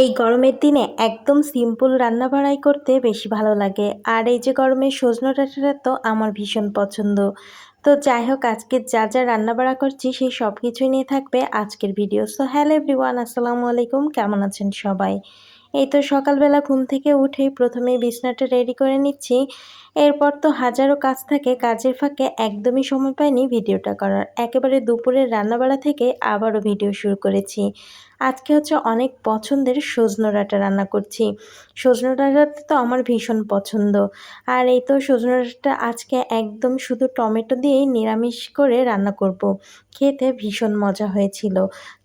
এই গরমের দিনে একদম সিম্পল রান্না বাড়াই করতে বেশি ভালো লাগে। আর এই যে গরমে সজনো ডাঁটাটা তো আমার ভীষণ পছন্দ। তো যাই হোক, আজকে যা যা রান্না বাড়া করছি সেই সব কিছুই নিয়ে থাকবে আজকের ভিডিও সো হ্যালো এভরিওয়ান আসসালামু আলাইকুম, কেমন আছেন সবাই? এই তো সকালবেলা ঘুম থেকে উঠেই প্রথমে বিছনাটা রেডি করে নিচ্ছি। এরপর তো হাজারো কাজ থাকে, কাজের ফাঁকে একদমই সময় পাইনি ভিডিওটা করার। একেবারে দুপুরের রান্নাবাড়া থেকে আবারও ভিডিও শুরু করেছি। আজকে হচ্ছে অনেক পছন্দের সজনো ডাঁটা রান্না করছি। সজনো ডাঁটাতে তো আমার ভীষণ পছন্দ। আর এই তো সজনো ডাঁটা আজকে একদম শুধু টমেটো দিয়েই নিরামিষ করে রান্না করব। খেতে ভীষণ মজা হয়েছিল।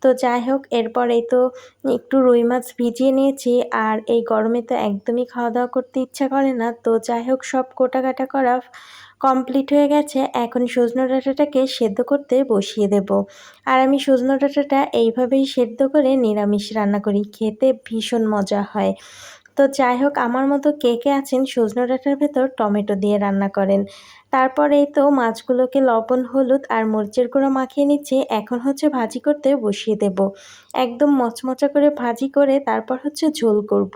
তো যাই হোক, এরপর এই তো একটু রুই মাছ ভিজিয়ে নিয়েছি আর এই গরমে তো একদমই খাওয়া দাওয়া করতে ইচ্ছা করে না। তো যাই হোক, সব কোটা কাটা করা কমপ্লিট হয়ে গেছে, এখন সজনো ডাঁটাটাকে সেদ্ধ করতে বসিয়ে দেব। আর আমি সজনো ডাঁটাটা এইভাবেই সেদ্ধ করে নিরামিষ রান্না করি, খেতে ভীষণ মজা হয়। তো যাই হোক, আমার মতো কে কে আছেন সজনো ডাঁটার ভেতর টমেটো দিয়ে রান্না করেন। তারপর এই তো মাছগুলোকে লবণ, হলুদ আর মরিচের গুঁড়ো মাখিয়ে নিচ্ছে। এখন হচ্ছে ভাজি করতে বসিয়ে দেব। একদম মচমচা করে ভাজি করে তারপর হচ্ছে ঝোল করব।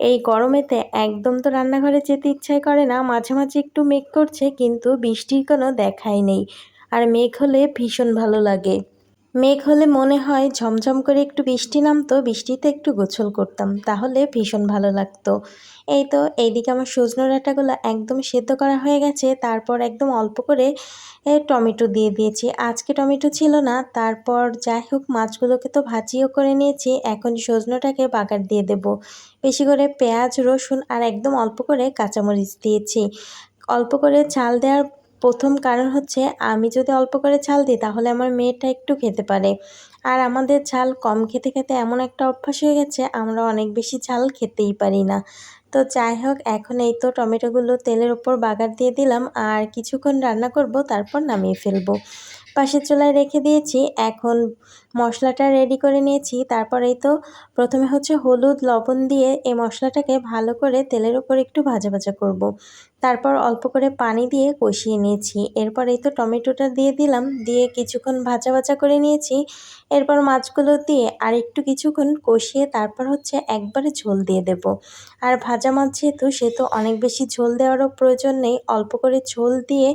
এই গরমেতে একদম তো রান্নাঘরে যেতে ইচ্ছাই করে না, মাঝে মাঝে একটু মেঘ করছে, কিন্তু বৃষ্টির কোনো দেখাই নেই। আর মেঘ হলে ভীষণ ভালো লাগে। মেঘ হলে মনে হয় ঝমঝম করে একটু বৃষ্টি নামতো, বৃষ্টিতে একটু গোছল করতাম, তাহলে ভীষণ ভালো লাগতো। এই তো, এইদিকে আমার সজনো ডাঁটাগুলো একদম সেদ্ধ করা হয়ে গেছে, তারপর একদম অল্প করে টমেটো দিয়ে দিয়েছি। আজকে টমেটো ছিল না, তারপর যাই হোক, মাছগুলোকে তো ভাজিও করে নিয়েছি, এখন সজনোটাকে বাগার দিয়ে দেব। বেশি করে পেঁয়াজ, রসুন আর একদম অল্প করে কাঁচামরিচ দিয়েছি। অল্প করে চাল দেওয়ার প্রথম কারণ হচ্ছে আমি যদি অল্প করে ছাল দিই, তাহলে আমার মেয়েটা একটু খেতে পারে। আর আমাদের ঝাল কম খেতে খেতে এমন একটা অভ্যাস হয়ে গেছে, আমরা অনেক বেশি ঝাল খেতেই পারি না। তো যাই হোক, এখন এই তো টমেটোগুলো তেলের ওপর বাগার দিয়ে দিলাম, আর কিছুক্ষণ রান্না করব, তারপর নামিয়ে ফেলব। পাশের চোলায় রেখে দিয়েছি, এখন মশলাটা রেডি করে নিয়েছি। তারপর এই তো প্রথমে হচ্ছে হলুদ, লবণ দিয়ে এই মশলাটাকে ভালো করে তেলের উপর একটু ভাজা ভাজা করব। তারপর অল্প করে পানি দিয়ে কষিয়ে নিয়েছি। এরপর এই তো টমেটোটা দিয়ে দিলাম। দিয়ে কিছুক্ষণ ভাজা ভাজা করে নিয়েছি। এরপর মাছগুলো দিয়ে আর একটু কিছুক্ষণ কষিয়ে তারপর হচ্ছে একবারে ঝোল দিয়ে দেব। আর ভাজা মাছ যেহেতু সে তো অনেক বেশি ঝোল দেওয়ারও প্রয়োজন নেই। অল্প করে ঝোল দিয়ে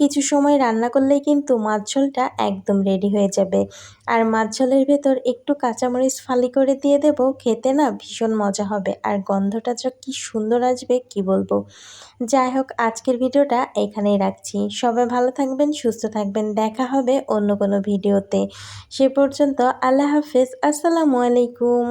কিছু সময় রান্না করলেই কিন্তু মাছ ঝোলটা একদম রেডি হয়ে যাবে। আর মাছ ঝোলের ভেতর একটু কাঁচামরিচ ফালি করে দিয়ে দেব, খেতে না ভীষণ মজা হবে আর গন্ধটা যা কী সুন্দর আসবে, কি বলব। যাই হোক, আজকের ভিডিওটা এখানেই রাখছি। সবাই ভালো থাকবেন, সুস্থ থাকবেন, দেখা হবে অন্য কোনো ভিডিওতে। সে পর্যন্ত আল্লাহ হাফেজ, আসসালামু আলাইকুম।